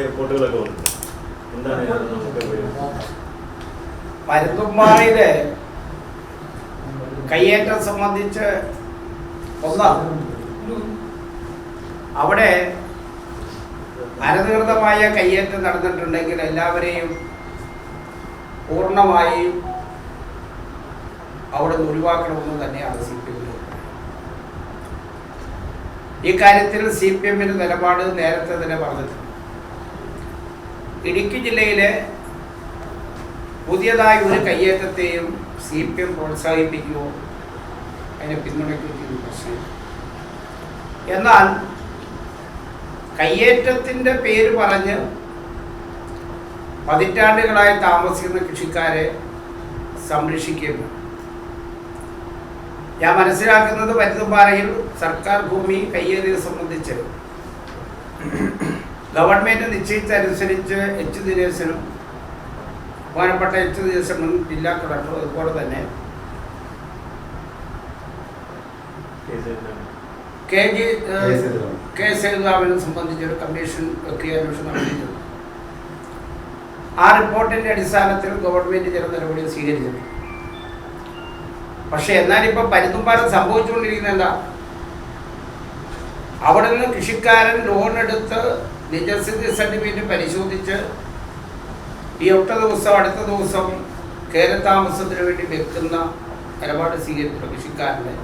ഗുരുതരമായ റിപ്പോർട്ടുകളൊക്കെ വന്നു എന്താണ് പരുത്തുമ്പാറയിലെ കയ്യേറ്റം സംബന്ധിച്ച് ഒന്നാം. അവിടെ അനധികൃതമായ കയ്യേറ്റം നടന്നിട്ടുണ്ടെങ്കിൽ എല്ലാവരെയും പൂർണമായും അവിടെ നിന്ന് ഒഴിവാക്കണമെന്ന് തന്നെയാണ് സി പി എമ്മിന് ഇക്കാര്യത്തിൽ സി പി എമ്മിന്റെ നിലപാട് നേരത്തെ തന്നെ പറഞ്ഞിട്ടുണ്ട്. ഇടുക്കി ജില്ലയിലെ പുതിയതായി ഒരു കയ്യേറ്റത്തെയും സി പി എം പ്രോത്സാഹിപ്പിക്കുമോ അതിനെ പിന്തുണയ്ക്കുകയോ പ്രശ്നം എന്നാൽ കയ്യേറ്റത്തിന്റെ പേര് പറഞ്ഞ് പതിറ്റാണ്ടുകളായി താമസിക്കുന്ന കൃഷിക്കാരെ സംരക്ഷിക്കുകയും ഞാൻ മനസ്സിലാക്കുന്നത് പരുത്തുംപാറയിൽ സർക്കാർ ഭൂമി കയ്യേറിയത് സംബന്ധിച്ച്. ഗവൺമെന്റ് നിശ്ചയിച്ചനുസരിച്ച് എച്ച് ദിനേശനും ബഹുമാനപ്പെട്ട എച്ച് ദിനേശനും ജില്ലാ കളക്ടർ അതുപോലെ തന്നെ കെ ജി കെ. സംബന്ധിച്ച് ഒരു കമ്മീഷൻ ഒക്കെ അന്വേഷണം നടത്തിയിട്ടുണ്ട്. ആ റിപ്പോർട്ടിന്റെ അടിസ്ഥാനത്തിൽ ഗവൺമെന്റ് ചില നടപടികൾ സ്വീകരിച്ചിട്ടുണ്ട്. പക്ഷെ എന്നാലിപ്പോൾ പരുത്തുംപാലം സംഭവിച്ചുകൊണ്ടിരിക്കുന്ന എന്താ? അവിടെ നിന്ന് കൃഷിക്കാരൻ ലോൺ എടുത്ത് നിജസ്ഥിതി സർട്ടിഫിക്കറ്റ് പരിശോധിച്ച് ഈ ഒറ്റ ദിവസം അടുത്ത ദിവസം കേരളതാമസത്തിന് വേണ്ടി വെക്കുന്ന നിലപാട് സ്വീകരിച്ച കൃഷിക്കാരനെ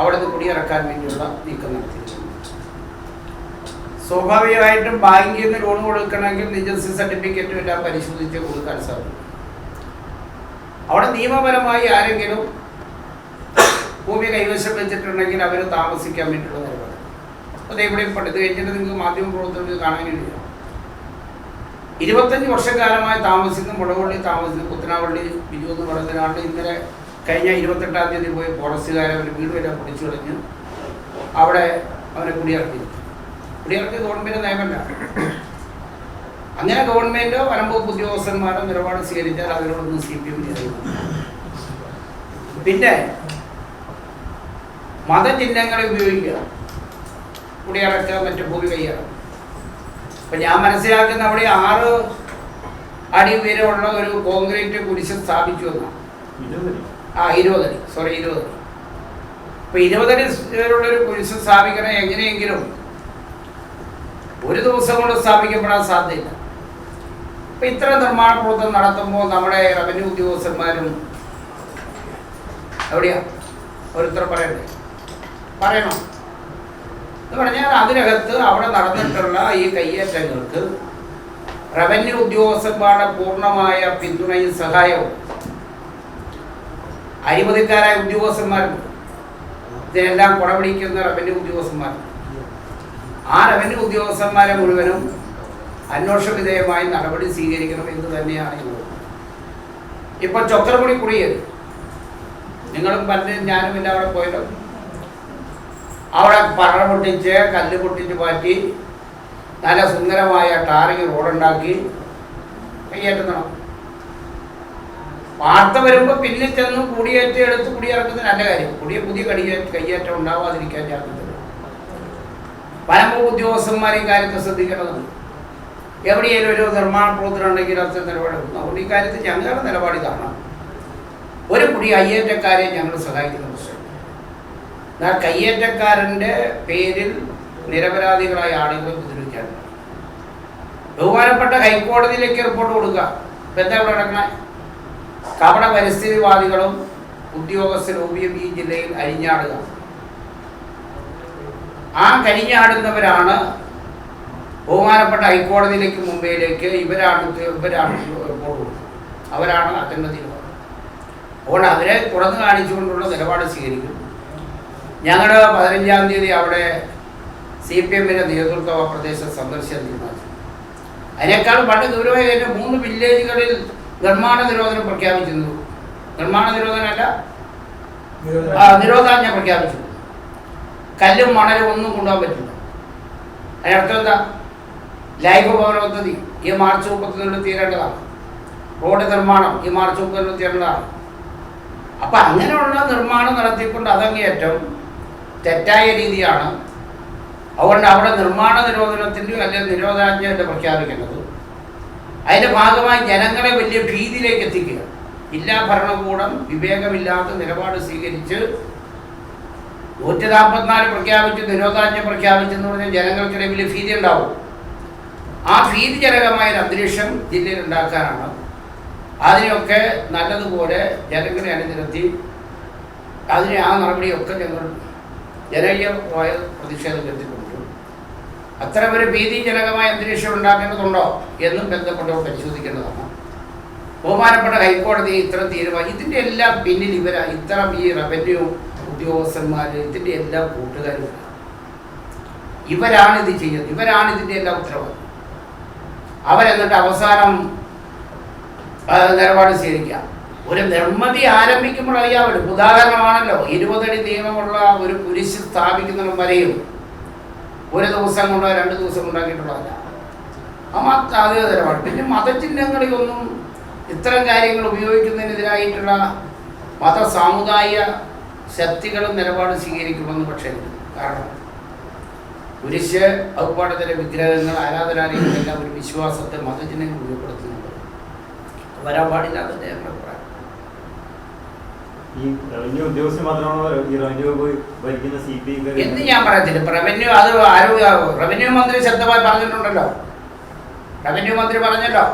അവിടെ നിന്ന് കുടിയിറക്കാൻ വേണ്ടിയുള്ള നീക്കം നടത്തിയിട്ടുണ്ട്. സ്വാഭാവികമായിട്ടും ബാങ്കിൽ നിന്ന് ലോൺ കൊടുക്കണമെങ്കിൽ നിജസ്ഥിതി സർട്ടിഫിക്കറ്റും എല്ലാം പരിശോധിച്ച് കൊടുക്കാൻ സാധിക്കും. അവിടെ നിയമപരമായി ആരെങ്കിലും ഭൂമി കൈവശം വെച്ചിട്ടുണ്ടെങ്കിൽ അവർ താമസിക്കാൻ വേണ്ടിയുള്ള നിലപാട്. അത് ഇവിടെ പണ്ട് കഴിഞ്ഞിട്ട് നിങ്ങൾക്ക് മാധ്യമ പ്രവർത്തനത്തിൽ കാണാൻ കഴിയില്ല ഇരുപത്തഞ്ച് വർഷക്കാലമായി താമസിക്കുന്ന മുളവള്ളി താമസിക്കുന്ന കുത്തനാവള്ളി ബിജു എന്ന് പറയുന്ന ഒരാളുടെ ഇന്നലെ കഴിഞ്ഞ ഇരുപത്തെട്ടാം തീയതി പോയി ഫോറസ്റ്റുകാരെ അവർ വീട് വരെ പൊടിച്ചു കളഞ്ഞ് അവിടെ അവനെ കുടിയിറക്കി കുടിയിറക്കി ഗവൺമെന്റ് നയമല്ല. അങ്ങനെ ഗവൺമെന്റോ വനംവകുപ്പ് ഉദ്യോഗസ്ഥന്മാരോ നിലപാട് സ്വീകരിച്ചാൽ അതിനോടൊന്നും സി പി എം പിന്നെ മതചിഹ്നങ്ങളെ ഉപയോഗിക്കുക. കുടിയിറക്കുക മറ്റു ഭൂമി കൈയിറക്കുക അപ്പം ഞാൻ മനസ്സിലാക്കുന്ന അവിടെ ആറ് അടി ഉയരമുള്ള ഒരു കോൺക്രീറ്റ് കുരിശ് സ്ഥാപിച്ചു എന്നാണ് ആ ഇരുപതടി. സോറി ഇരുപതടി. ഇപ്പൊ ഇരുപതടി ഒരു കുരിശ് സ്ഥാപിക്കണം എങ്ങനെയെങ്കിലും ഒരു ദിവസം കൊണ്ട് സ്ഥാപിക്കപ്പെടാൻ സാധ്യതയില്ല. അപ്പം ഇത്ര നിർമ്മാണ പ്രവർത്തനം നടത്തുമ്പോൾ നമ്മുടെ റവന്യൂ ഉദ്യോഗസ്ഥന്മാരും എവിടെയാ? ഓരോരുത്തർ പറയണ്ടേ? പറയണം? എന്ന് പറഞ്ഞാൽ അതിനകത്ത് അവിടെ നടന്നിട്ടുള്ള ഈ കയ്യേറ്റങ്ങൾക്ക് റവന്യൂ ഉദ്യോഗസ്ഥന്മാരുടെ പൂർണമായ പിന്തുണയും സഹായവും അഴിമതിക്കാരായ ഉദ്യോഗസ്ഥന്മാരുണ്ട് ഇതിനെല്ലാം കുടപിടിക്കുന്ന റവന്യൂ ഉദ്യോഗസ്ഥന്മാരുണ്ട് ആ റവന്യൂ ഉദ്യോഗസ്ഥന്മാരെ മുഴുവനും അന്വേഷണ വിധേയമായി നടപടി സ്വീകരിക്കണം എന്ന് തന്നെയാണ് ഇത് ഇപ്പൊ ചൊക്കരമുടി കുടിയേറി. നിങ്ങളും പറഞ്ഞ് ഞാനും എല്ലാം അവിടെ പോയല്ലോ. അവിടെ പറ പൊട്ടിച്ച് കല്ല് പൊട്ടിച്ച് മാറ്റി നല്ല സുന്ദരമായ ടാറിങ് റോഡുണ്ടാക്കി കയ്യേറ്റം നടക്കും വാർത്ത വരുമ്പോൾ പിന്നിൽ ചെന്ന് കുടിയേറ്റം എടുത്ത് കുടിയിറക്കുന്നത് നല്ല കാര്യം. പുതിയ പുതിയ കടിയേറ്റ കയ്യേറ്റം ഉണ്ടാവാതിരിക്കാൻ ജാഗ്രത വനംവകുപ്പ് ഉദ്യോഗസ്ഥന്മാർ ഈ കാര്യത്തിൽ ശ്രദ്ധിക്കേണ്ടതുണ്ട്. എവിടെയെങ്കിലും ഒരു നിർമ്മാണ പ്രവർത്തനം ഉണ്ടെങ്കിൽ അത് നിലപാടെടുക്കുന്നു അതുകൊണ്ട് ഈ കാര്യത്തിൽ ഞങ്ങളുടെ നിലപാട് ഇതാണ്. ഒരു കുടി അയ്യേറ്റക്കാരെ ഞങ്ങൾ സഹായിക്കുന്ന എന്നാൽ കയ്യേറ്റക്കാരന്റെ പേരിൽ നിരപരാധികളായ ആളുകളെ ഉപദ്രവിക്കാൻ. ബഹുമാനപ്പെട്ട ഹൈക്കോടതിയിലേക്ക് റിപ്പോർട്ട് കൊടുക്കുക. ഇപ്പം എന്താ ഇവിടെ നടക്കണേ? കപട പരിസ്ഥിതിവാദികളും ഉദ്യോഗസ്ഥരും ഈ ജില്ലയിൽ അരിഞ്ഞാടുക. ആ കരിഞ്ഞാടുന്നവരാണ് ബഹുമാനപ്പെട്ട ഹൈക്കോടതിയിലേക്ക് മുംബൈയിലേക്ക് ഇവരാണ് ഇവരാണ് റിപ്പോർട്ട് കൊടുക്കുന്നത് അവരാണ് തീരുമാനം അതുകൊണ്ട് അവരെ തുറന്നു കാണിച്ചുകൊണ്ടുള്ള നിലപാട് സ്വീകരിക്കും. ഞങ്ങളുടെ പതിനഞ്ചാം തീയതി അവിടെ സി പി എമ്മിന്റെ നേതൃത്വ പ്രദേശം സന്ദർശനം തീരുമാനിച്ചു. അതിനേക്കാൾ പണ്ട് ഗൗരവമായി കഴിഞ്ഞ മൂന്ന് വില്ലേജുകളിൽ നിർമ്മാണ നിരോധനം പ്രഖ്യാപിച്ചിരുന്നു. നിർമ്മാണ നിരോധനമല്ല നിരോധാജ്ഞ പ്രഖ്യാപിച്ചു. കല്ലും മണലും ഒന്നും കൊണ്ടുപോകാൻ പറ്റില്ല. അതിനർത്ഥം എന്താ? ലൈഫ് ഭവന പദ്ധതി ഈ മാർച്ച് മുപ്പത്തിനുള്ളിൽ തീരേണ്ടതാണ്. റോഡ് നിർമ്മാണം ഈ മാർച്ച് മുപ്പതിനുള്ളിൽ തീരേണ്ടതാണ്. അപ്പം അങ്ങനെയുള്ള നിർമ്മാണം നടത്തിക്കൊണ്ട് അതങ്ങേയറ്റം തെറ്റായ രീതിയാണ് അതുകൊണ്ട് അവിടെ നിർമ്മാണ നിരോധനത്തിന്റെ അല്ലെങ്കിൽ നിരോധനാജ്ഞയുടെ പ്രഖ്യാപിക്കേണ്ടത് അതിന്റെ ഭാഗമായി ജനങ്ങളെ വലിയ ഭീതിയിലേക്ക് എത്തിക്കുക. ഇല്ലാ ഭരണകൂടം വിവേകമില്ലാത്ത നിലപാട് സ്വീകരിച്ച് നൂറ്റി നാൽപ്പത്തിനാല് പ്രഖ്യാപിച്ച് നിരോധാജ്ഞ പ്രഖ്യാപിച്ചെന്ന് പറഞ്ഞാൽ ജനങ്ങൾക്കിടയിൽ വലിയ ഭീതി ഉണ്ടാവും ആ ഭീതിജനകമായ ഒരു അന്തരീക്ഷം ജില്ലയിൽ ഉണ്ടാക്കാനാണ്. അതിനെയൊക്കെ നല്ലതുപോലെ ജനങ്ങളെ അണിനിരത്തി അതിനെ ആ നടപടിയൊക്കെ ഞങ്ങൾ ജനകീയമായ പ്രതിഷേധം എത്തിക്കൊണ്ടു അത്തരമൊരു ഭീതിജനകമായ അന്തരീക്ഷം ഉണ്ടാക്കേണ്ടതുണ്ടോ എന്നും ബന്ധപ്പെട്ടവർ പരിശോധിക്കേണ്ടതാണ്. ബഹുമാനപ്പെട്ട ഹൈക്കോടതി ഇത്തരം തീരുമാനം ഇതിന്റെ എല്ലാം പിന്നിൽ ഇവർ ഇത്തരം ഈ റവന്യൂ ഉദ്യോഗസ്ഥന്മാർ ഇതിന്റെ എല്ലാം കൂട്ടുകാരും ഇവരാണ് ഇത് ചെയ്യുന്നത് ഇവരാണ് ഇതിന്റെ എല്ലാം ഉത്തരവാദിത്വം അവരെന്നിട്ട് അവസാനം നിലപാട് സ്വീകരിക്കുക. ഒരു നിർമ്മിതി ആരംഭിക്കുമ്പോൾ അറിയാമല്ലോ ഉദാഹരണമാണല്ലോ ഇരുപതടി നീളമുള്ള ഒരു കുരിശ് സ്ഥാപിക്കുന്നതും വരെയും ഒരു ദിവസം കൊണ്ടോ രണ്ട് ദിവസം കൊണ്ടാക്കിയിട്ടുള്ളതല്ല ആ മത അത് നിലപാട് പിന്നെ മതചിഹ്നങ്ങളിലൊന്നും ഇത്തരം കാര്യങ്ങൾ ഉപയോഗിക്കുന്നതിനെതിരായിട്ടുള്ള മത സാമുദായിക ശക്തികളും നിലപാട് സ്വീകരിക്കുമെന്ന് പക്ഷേ കാരണം കുരിശ് അതുപോലെ തന്നെ വിഗ്രഹങ്ങൾ ആരാധനാലയങ്ങളെല്ലാം ഒരു വിശ്വാസത്തെ മതചിഹ്നങ്ങൾ ഉപയോഗപ്പെടുത്തുന്നുണ്ട്. വരാൻ പാടില്ല അഭിപ്രായം. ഈ എന്ന് ഞാൻ പറയത്തില്ല. റവന്യൂ അത് ആരോഗ്യ റവന്യൂ മന്ത്രി ശബ്ദമായി പറഞ്ഞിട്ടുണ്ടല്ലോ. റവന്യൂ മന്ത്രി പറഞ്ഞല്ലോ.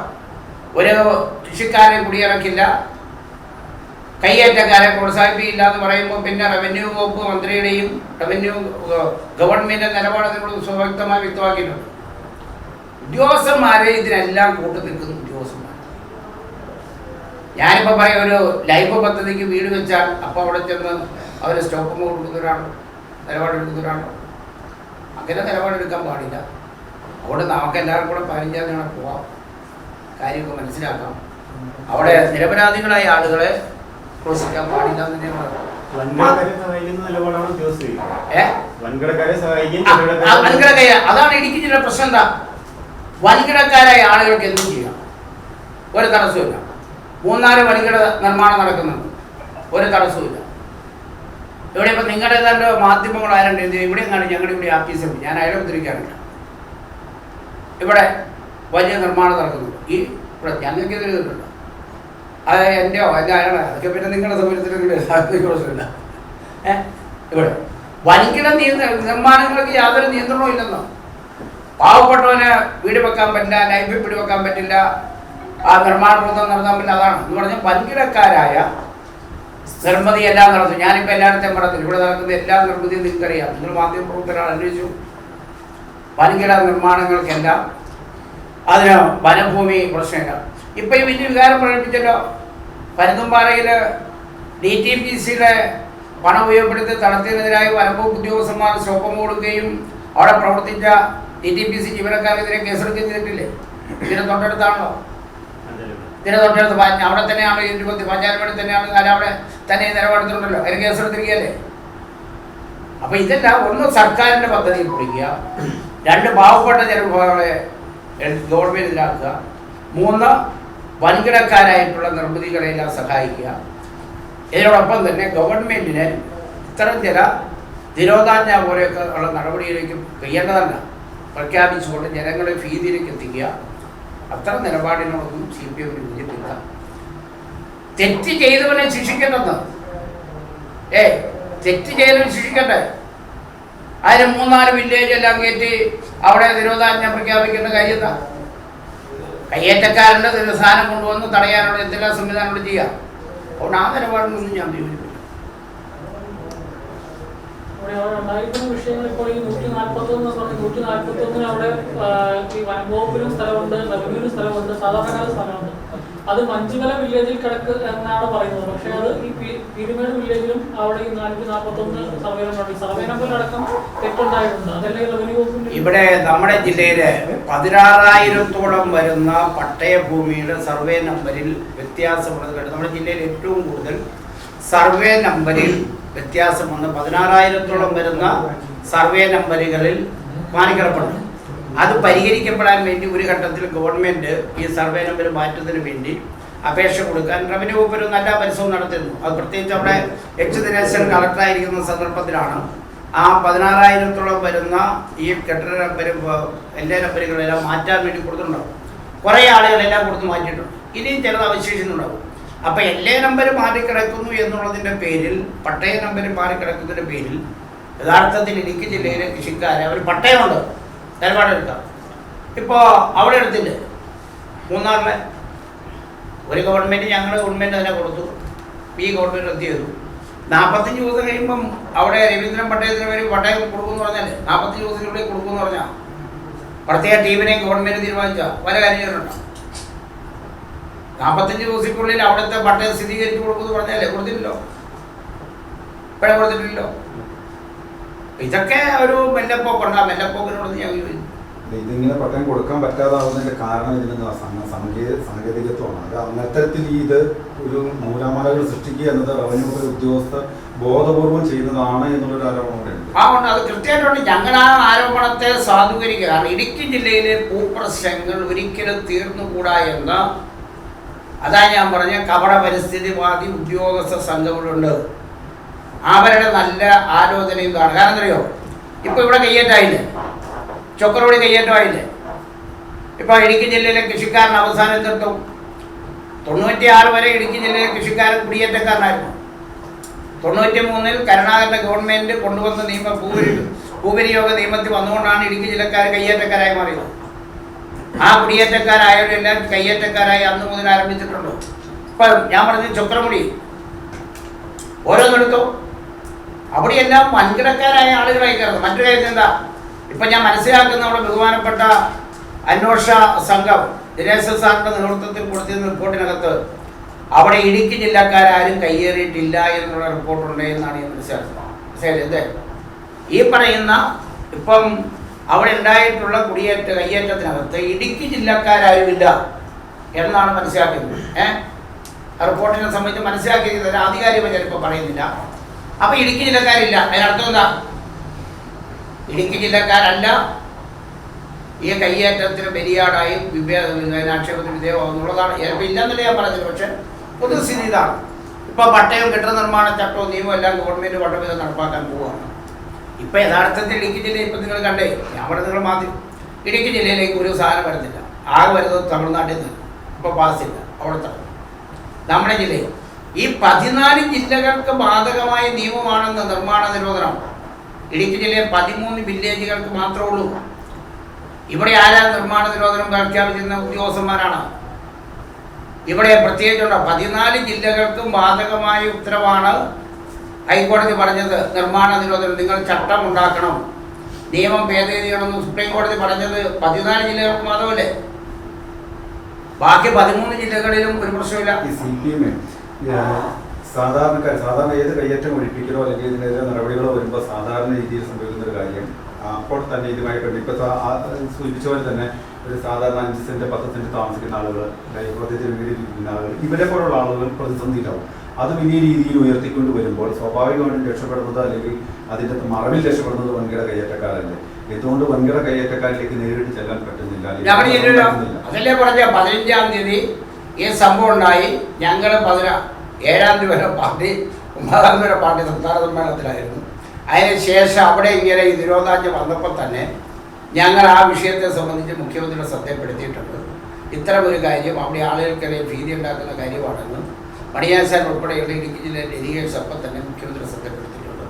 ഒരു കൃഷിക്കാരെ കുടിയിറക്കില്ല. കയ്യേറ്റക്കാരെ പ്രോത്സാഹിപ്പിക്കില്ല എന്ന് പറയുമ്പോൾ പിന്നെ റവന്യൂ വകുപ്പ് മന്ത്രിയുടെയും റവന്യൂ ഗവൺമെന്റ് നിലപാട് നിങ്ങൾ സുവ്യക്തമായി വ്യക്തമാക്കിയിട്ടുണ്ട്. ഉദ്യോഗസ്ഥന്മാരെ ഇതിനെല്ലാം കൂട്ടു നിൽക്കുന്ന. ഞാനിപ്പോൾ പറയാം ഒരു ലൈഫ് പദ്ധതിക്ക് വീട് വെച്ചാൽ അപ്പോൾ അവിടെ ചെന്ന് അവർ സ്റ്റോപ്പ് കൊടുക്കുന്നവരാണോ നിലപാടെടുക്കുന്നവരാണോ? അങ്ങനെ നിലപാടെടുക്കാൻ പാടില്ല. അവിടെ നമുക്ക് എല്ലാവർക്കും കൂടെ പതിനഞ്ചാം തീയതി പോവാം. കാര്യമൊക്കെ മനസ്സിലാക്കാം. അവിടെ നിരപരാധികളായ ആളുകളെ ക്രോസിക്കാൻ പാടില്ല എന്ന് വൻകിടക്കാരെ വൻകിടക്കായ അതാണ് ഇടുക്കി ജില്ല പ്രശ്നം എന്താ? വൻകിടക്കാരായ ആളുകൾക്ക് എന്തും ചെയ്യാം. ഒരു തടസ്സമില്ല മൂന്നാൽ വൻകിട നിർമ്മാണം നടക്കുന്നുണ്ട് ഒരു തടസ്സമില്ല ഇവിടെ ഇപ്പം നിങ്ങളുടെ മാധ്യമങ്ങൾ ആരുണ്ട് ഇവിടെ നിന്നാണ് ഞങ്ങളുടെ ഇവിടെ ആഫീസുണ്ട് ഞാൻ അയാളെ ഉദ്ധരിക്കാറില്ല. ഇവിടെ വലിയ നിർമ്മാണം നടക്കുന്നു. ഈ ഇവിടെ ഞങ്ങൾക്ക് എതിരെ ഇതുണ്ട് അത് എന്റെയോ? എന്റെ അയാളെ അതൊക്കെ പിന്നെ നിങ്ങളുടെ സൗകര്യത്തിന് പ്രശ്നമില്ല ഏഹ് ഇവിടെ. വൻകിട നിയന്ത്ര നിർമ്മാണങ്ങൾക്ക് യാതൊരു നിയന്ത്രണവും ഇല്ലെന്നോ? പാവപ്പെട്ടവന് വീട് വെക്കാൻ പറ്റില്ല ലൈഫിൽ പിടിവെക്കാൻ പറ്റില്ല ആ നിർമ്മാണ പ്രവർത്തനം നടത്താൻ പിന്നെ അതാണ്. എന്ന് പറഞ്ഞാൽ വൻകിടക്കാരായ നിർമ്മിതി എല്ലാം നടത്തും ഞാനിപ്പോൾ എല്ലായിടത്തും പറഞ്ഞു ഇവിടെ നടക്കുന്ന എല്ലാ നിർമ്മിതിയും നിങ്ങൾക്കറിയാം. നിങ്ങൾ മാധ്യമപ്രവർത്തകരാണ് അന്വേഷിച്ചു. വൻകിട നിർമ്മാണങ്ങൾക്കെല്ലാം അതിന് വനഭൂമി പ്രശ്നമില്ല. ഇപ്പം ഈ വലിയ വികാരം പ്രകടിപ്പിച്ചല്ലോ. പരുന്തുംപാറയിൽ ഡി ടി പി സിയുടെ പണം ഉപയോഗപ്പെടുത്തി തടത്തിനെതിരായി വനംവകുപ്പ് ഉദ്യോഗസ്ഥന്മാർ സ്റ്റോപ്പം കൊടുക്കുകയും അവിടെ പ്രവർത്തിച്ച ഡി ടി പി സി ജീവനക്കാർക്കെതിരെ കേസെടുക്കുകയും ചെയ്തിട്ടില്ലേ? ഇതിന് തൊട്ടടുത്താണല്ലോ. ഇതിന് തൊട്ടടുത്ത് അവിടെ തന്നെയാണ് ഇരുപത്തി പഞ്ചായത്ത് തന്നെയാണ് കാലം അവിടെ തന്നെ നിലപാടെടുത്തിട്ടുണ്ടല്ലോ. അതിന് കേസെടുത്തിരിക്കുകയല്ലേ അപ്പൊ ഇതെല്ലാം ഒന്ന് സർക്കാരിന്റെ പദ്ധതി കുറിക്കുക. രണ്ട് പാവപ്പെട്ട ജനവിഭാഗങ്ങളെ എൽ- ഗവൺമെന്റിലാക്കുക മൂന്ന് വൻകിടക്കാരായിട്ടുള്ള നിർമ്മിതികളെല്ലാം സഹായിക്കുക. ഇതിനോടൊപ്പം തന്നെ ഗവൺമെന്റിന് ഇത്തരം ചില നിരോധാജ്ഞ പോലെയൊക്കെ ഉള്ള നടപടിയിലേക്ക് ചെയ്യേണ്ടതല്ല പ്രഖ്യാപിച്ചുകൊണ്ട് ജനങ്ങളെ ഭീതിയിലേക്ക് എത്തിക്കുക. അത്തരം നിലപാടിനോടൊന്നും സി പി എമ്മിന് യോജിപ്പില്ല തെറ്റ് ചെയ്തവനെ ശിക്ഷിക്കണ്ടെന്ന് ഏ തെറ്റ് ചെയ്തവനെ ശിക്ഷിക്കട്ടെ. അതിന് മൂന്നാൽ വില്ലേജ് എല്ലാം കയറ്റി അവിടെ നിരോധാജ്ഞ പ്രഖ്യാപിക്കേണ്ട കാര്യം എന്താ? കയ്യേറ്റക്കാരന്റെ സാധനം കൊണ്ടുവന്ന് തടയാനുള്ള എന്തെല്ലാം സംവിധാനങ്ങൾ ചെയ്യാം. അതുകൊണ്ട് ആ നിലപാടിനൊന്നും ഞാൻ അവിടെ വിഷയങ്ങൾ ഇപ്പോൾ ഈ നൂറ്റി നാൽപ്പത്തി ഒന്ന് പറഞ്ഞു നൂറ്റി നാൽപ്പത്തി ഒന്നിന് അവിടെ ഈ വനംവകുപ്പിനും സ്ഥലമുണ്ട് റവന്യൂവിനും സ്ഥലമുണ്ട് സാധാരണക്കാരുടെ സ്ഥലമുണ്ട്. അത് മഞ്ചുമല വില്ലേജിൽ കിടക്ക് എന്നാണ് പറയുന്നത്. പക്ഷേ അത് ഈ പീരുമേട് വില്ലേജിലും അവിടെ ഈ നാനൂറ്റി നാൽപ്പത്തി ഒന്ന് സർവേ നമ്പർ സർവേ നമ്പറിലടക്കം തെറ്റുണ്ടായിട്ടുണ്ട്. അതല്ലേ റവന്യൂ വകുപ്പിന്റെ ഇവിടെ നമ്മുടെ ജില്ലയിലെ പതിനാറായിരത്തോളം വരുന്ന പട്ടയഭൂമിയുടെ സർവേ നമ്പറിൽ വ്യത്യാസമുള്ളത് നമ്മുടെ ജില്ലയിൽ ഏറ്റവും കൂടുതൽ സർവേ നമ്പറിൽ വ്യത്യാസം വന്ന് പതിനാറായിരത്തോളം വരുന്ന സർവേ നമ്പറുകളിൽ മാനിക്കിടപ്പുണ്ട് അത് പരിഹരിക്കപ്പെടാൻ വേണ്ടി ഒരു ഘട്ടത്തിൽ ഗവൺമെന്റ് ഈ സർവേ നമ്പർ മാറ്റുന്നതിന് വേണ്ടി അപേക്ഷ കൊടുക്കാൻ റവന്യൂ വകുപ്പ് ഒരു നല്ല പരിശ്രമം നടത്തിയിരുന്നു. അത് പ്രത്യേകിച്ച് അവിടെ എച്ച് ദിനേശൻ കളക്ടറായിരിക്കുന്ന സന്ദർഭത്തിലാണ്. ആ പതിനാറായിരത്തോളം വരുന്ന ഈ കെട്ടിട നമ്പർ എല്ലാ നമ്പറുകളെല്ലാം മാറ്റാൻ വേണ്ടി കൊടുത്തിട്ടുണ്ടാവും. കുറേ ആളുകളെല്ലാം കൊടുത്ത് മാറ്റിയിട്ടുണ്ട്. ഇനിയും ചിലത് അവശേഷിക്കുന്നുണ്ടാവും. അപ്പം എല്ലാ നമ്പർ മാറിക്കിടക്കുന്നു എന്നുള്ളതിന്റെ പേരിൽ പട്ടയ നമ്പർ മാറിക്കിടക്കുന്നതിന്റെ പേരിൽ യഥാർത്ഥത്തിൽ ഇടുക്കി ജില്ലയിലെ കൃഷിക്കാരെ അവർ പട്ടയമുണ്ട്. നിലപാടെടുക്കാം ഇപ്പോ അവിടെ എടുത്തില്ലേ? മൂന്നാറിലെ. ഒരു ഗവൺമെന്റ് ഞങ്ങളുടെ ഗവൺമെന്റ് അതിനെ കൊടുത്തു. ഈ ഗവൺമെന്റ് റദ്ദ് ചെയ്തു? നാൽപ്പത്തഞ്ച് ദിവസം കഴിയുമ്പം അവിടെ രവീന്ദ്രൻ പട്ടയത്തിന് വേണ്ടി പട്ടയം കൊടുക്കുമെന്ന് പറഞ്ഞാൽ നാൽപ്പത്തഞ്ച് ദിവസത്തിനുള്ളിൽ കൊടുക്കുമെന്ന് പറഞ്ഞാൽ പ്രത്യേക ടീമിനെ ഗവൺമെന്റ് തീരുമാനിച്ച? പല കാര്യം നാൽപ്പത്തഞ്ച് ദിവസത്തിനുള്ളിൽ അവിടുത്തെ പട്ടയം സ്ഥിരീകരിച്ചു കൊടുക്കുമെന്ന് പറഞ്ഞാലേ കൊടുത്തിട്ടില്ലോ? ഇപ്പോഴേ കൊടുത്തിട്ടില്ലല്ലോ ഇതൊക്കെ ഒരു മെല്ലപ്പോക്കുണ്ടാ മെല്ലപ്പോക്കിനോട് ഞാൻ യോജിക്കുന്നു. ഇതിങ്ങനെ പട്ടയം കൊടുക്കാൻ പറ്റാതാവുന്നതിന്റെ കാരണം ഇതിന് സാങ്കേതിക സാങ്കേതികത്വമാണ്. അത് അന്നത്തരത്തിൽ ഇത് ഒരു നൂലാമാലകൾ സൃഷ്ടിക്കുക എന്നത് റവന്യൂ വകുപ്പ് ഉദ്യോഗസ്ഥർ ബോധപൂർവം ചെയ്യുന്നതാണ് എന്നുള്ളൊരു ആരോപണം കൂടെ ആ ഉണ്ട്. അത് കൃത്യമായിട്ടുണ്ട്. ഞങ്ങൾ ആ ആരോപണത്തെ സാധൂകരിക്കുക കാരണം ഇടുക്കി ജില്ലയിലെ ഭൂപ്രശ്നങ്ങൾ ഒരിക്കലും തീർന്നുകൂടാ എന്ന് അതാ ഞാൻ പറഞ്ഞ കപട പരിസ്ഥിതിവാദി ഉദ്യോഗസ്ഥ സംഘങ്ങളുണ്ട്. അവരുടെ നല്ല ആലോചനയും കാണും. കാരണം എന്തറിയോ ഇപ്പോൾ ഇവിടെ കയ്യേറ്റമായില്ലേ? ചൊക്കറോടി കയ്യേറ്റമായില്ലേ? ഇപ്പോൾ ഇടുക്കി ജില്ലയിലെ കൃഷിക്കാരൻ അവസാനം തൊണ്ണൂറ്റി തൊണ്ണൂറ്റിയാറ് വരെ ഇടുക്കി ജില്ലയിലെ കൃഷിക്കാരൻ കുടിയേറ്റക്കാരനായിരുന്നു. തൊണ്ണൂറ്റി മൂന്നിൽ കരുണാകരന്റെ ഗവൺമെന്റ് കൊണ്ടുവന്ന നിയമ ഭൂപരി ഭൂപരിയോഗ നിയമത്തിൽ വന്നുകൊണ്ടാണ് ഇടുക്കി ജില്ലക്കാർ കയ്യേറ്റക്കാരായി മാറിയത്. ആ കുടിയേറ്റക്കാരായവരെല്ലാം കയ്യേറ്റക്കാരായി അന്ന് മുതൽ ആരംഭിച്ചിട്ടുണ്ടോ? ഇപ്പം ഞാൻ പറഞ്ഞ ചക്രമുടി. ഓരോന്നെടുത്തോ. അവിടെയെല്ലാം വൻകിടക്കാരായ ആളുകളായി കയറുന്നത് മറ്റൊരു കാര്യം എന്താ? ഇപ്പം ഞാൻ മനസ്സിലാക്കുന്ന അവിടെ ബഹുമാനപ്പെട്ട അന്വേഷണ സംഘം ദിനേശ സാറിന്റെ നേതൃത്വത്തിൽ കൊടുത്തിരുന്ന റിപ്പോർട്ടിനകത്ത് അവിടെ ഇടുക്കി ജില്ലക്കാരും കയ്യേറിയിട്ടില്ല എന്നുള്ള റിപ്പോർട്ടുണ്ട് എന്നാണ് ഞാൻ മനസ്സിലാക്കുന്നത്. മനസ്സിലായില്ലേ? ഇത് ഈ പറയുന്ന ഇപ്പം അവിടെ ഉണ്ടായിട്ടുള്ള കുടിയേറ്റ കയ്യേറ്റത്തിനകത്ത് ഇടുക്കി ജില്ലക്കാരാരുമില്ല എന്നാണ് മനസ്സിലാക്കുന്നത്. ഏഹ് റിപ്പോർട്ടിനെ സംബന്ധിച്ച് മനസ്സിലാക്കിയത് ആധികാരികമായി ചിലപ്പോൾ പറയുന്നില്ല. അപ്പോൾ ഇടുക്കി ജില്ലക്കാരില്ല. അതിനർത്ഥം എന്താ? ഇടുക്കി ജില്ലക്കാരല്ല. ഈ കയ്യേറ്റത്തിന് ബലിയാടായി വിവേ ആക്ഷേപത്തിന് വിധേയമാകുന്നുള്ളതാണ് ചിലപ്പോൾ ഇല്ലെന്നല്ല ഞാൻ പറഞ്ഞത്. പക്ഷെ പൊതുസ്ഥിതി ഇതാണ്. ഇപ്പോൾ പട്ടയം കെട്ടിട നിർമ്മാണ ചട്ടവും നിയമവും എല്ലാം ഗവൺമെന്റ് പട്ടവിധം നടപ്പാക്കാൻ പോവുകയാണ് ഇപ്പം യഥാർത്ഥത്തിൽ ഇടുക്കി ജില്ലയിൽ ഇപ്പം നിങ്ങൾ കണ്ടേ പറഞ്ഞ നിങ്ങൾ മാറ്റി ഇടുക്കി ജില്ലയിലേക്ക് ഒരു സാധനം വരുന്നില്ല. ആകെ വരുന്നത് തമിഴ്നാട്ടിൽ നിന്ന്. ഇപ്പോൾ പാസില്ല അവിടുത്തെ നമ്മുടെ ജില്ലയിൽ ഈ പതിനാല് ജില്ലകൾക്ക് ബാധകമായ നിയമമാണെന്ന് നിർമ്മാണ നിരോധനം. ഇടുക്കി ജില്ലയിൽ പതിമൂന്ന് വില്ലേജുകൾക്ക് മാത്രമേ ഉള്ളൂ. ഇവിടെ ആരാ നിർമ്മാണ നിരോധനം പ്രഖ്യാപിച്ചിരുന്ന ഉദ്യോഗസ്ഥന്മാരാണ്? ഇവിടെ പ്രത്യേകിച്ചുണ്ടോ? പതിനാല് ജില്ലകൾക്കും ബാധകമായ ഉത്തരവാണ് ഹൈക്കോടതി പറഞ്ഞത് നിർമ്മാണ നിരോധനം നിങ്ങൾ ചട്ടം ഉണ്ടാക്കണം. നിയമം ഭേദഗതി സുപ്രീം കോടതി പറഞ്ഞത് പതിനാല് ജില്ലകൾക്ക് മാത്രമല്ലേ? ബാക്കി പതിമൂന്ന് ജില്ലകളിലും ഒരു പ്രശ്നമില്ല സി പി എം സാധാരണക്കാർ സാധാരണ ഏത് കയ്യേറ്റം ഒഴിപ്പിക്കലോ അല്ലെങ്കിൽ ഇതിനെതിരെ നടപടികളോ വരുമ്പോൾ സാധാരണ രീതിയിൽ സംഭവിക്കുന്ന ഒരു കാര്യം അപ്പോൾ തന്നെ ഇതുമായി ബന്ധപ്പെട്ട് ആ സൂചിപ്പിച്ച പോലെ തന്നെ ഒരു സാധാരണ അഞ്ച് സെന്റ് പത്ത് സെന്റ് താമസിക്കുന്ന ആളുകൾ ഹൈക്കോടതിയിൽ വീടിരിക്കുന്ന ആളുകൾ ഇവരെ പോലുള്ള ആളുകൾ പ്രതിസന്ധിയിലാവും. അത് വലിയ രീതിയിൽ ഉയർത്തിക്കൊണ്ട് വരുമ്പോൾ സ്വാഭാവികമായിട്ടും രക്ഷപ്പെടുന്നത് അല്ലെങ്കിൽ അതിന്റെ മറവിൽ രക്ഷപ്പെടുന്നത് വൻകിട കയ്യേറ്റക്കാരല്ലേ. എന്തുകൊണ്ട് വൻകിട കയ്യേറ്റക്കാരിലേക്ക് നേരിട്ട് ചെല്ലാൻ പറ്റുന്നില്ല? അതല്ലേ പറഞ്ഞ? പതിനഞ്ചാം തീയതി ഈ സംഭവം ഉണ്ടായി. ഞങ്ങൾ പതിനാ ഏഴാം തീയതി വരെ പാർട്ടി ഒമ്പതാം തീയതി വരെ പാർട്ടി സംസ്ഥാന സമ്മേളനത്തിലായിരുന്നു. അതിന് ശേഷം അവിടെ ഇങ്ങനെ ഈ നിരോധാജ്ഞ വന്നപ്പോൾ തന്നെ ഞങ്ങൾ ആ വിഷയത്തെ സംബന്ധിച്ച് മുഖ്യമന്ത്രിയുടെ ഇത്തരം ഒരു കാര്യം അവിടെ ആളുകൾക്കിടയിൽ ഭീതി ഉണ്ടാക്കുന്ന കാര്യമാണെന്ന് മണിയാശാൻ ഉൾപ്പെടെയുള്ള ഇടുക്കി ജില്ലയിലെ ലീഗേഴ്സ് അപ്പം തന്നെ മുഖ്യമന്ത്രി ശ്രദ്ധപ്പെടുത്തിയിട്ടുണ്ട്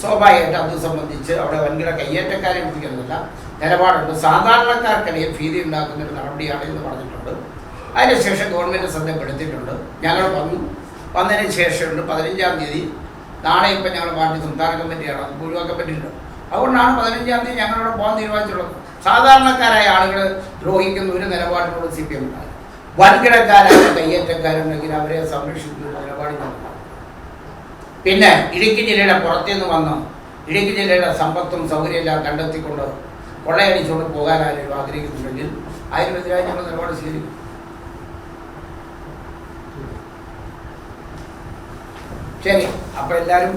സ്വാഭാവികമായിട്ട് അത് സംബന്ധിച്ച് അവിടെ വൻകിട കയ്യേറ്റക്കാരെ വിളിക്കുന്നില്ല നിലപാടുണ്ട്. സാധാരണക്കാർക്കിടയിൽ ഭീതി ഉണ്ടാക്കുന്ന ഒരു നടപടിയാണ് എന്ന് പറഞ്ഞിട്ടുണ്ട്. അതിനുശേഷം ഗവൺമെന്റ് ശ്രദ്ധപ്പെടുത്തിയിട്ടുണ്ട് ഞങ്ങൾ വന്നു. വന്നതിന് ശേഷമുണ്ട് പതിനഞ്ചാം തീയതി. നാളെ ഇപ്പം ഞങ്ങൾ പാർട്ടി സംസ്ഥാന കമ്മിറ്റിയാണ്. പറ്റില്ല. അതുകൊണ്ടാണ് പതിനഞ്ചാം തീയതി ഞങ്ങളവിടെ പോകാൻ തീരുമാനിച്ചിട്ടുള്ളത്. സാധാരണക്കാരായ ആളുകൾ ദ്രോഹിക്കുന്ന ഒരു നിലപാടിനോട് സി പി എം ഉണ്ടാകും വൻകിടക്കാരായ കയ്യേറ്റക്കാരുണ്ടെങ്കിൽ അവരെ സംരക്ഷിക്കുന്ന നിലപാട് പിന്നെ ഇടുക്കി ജില്ലയുടെ പുറത്തുനിന്ന് വന്ന് ഇടുക്കി ജില്ലയുടെ സമ്പത്തും സൗകര്യമെല്ലാം കണ്ടെത്തിക്കൊണ്ട് കൊള്ളയടിച്ചുകൊണ്ട് പോകാൻ ആരും ആഗ്രഹിക്കുന്നുണ്ടെങ്കിൽ അതിനെതിരായി ഞങ്ങൾ നിലപാട് സ്വീകരിക്കും. ശരി അപ്പോൾ എല്ലാവരും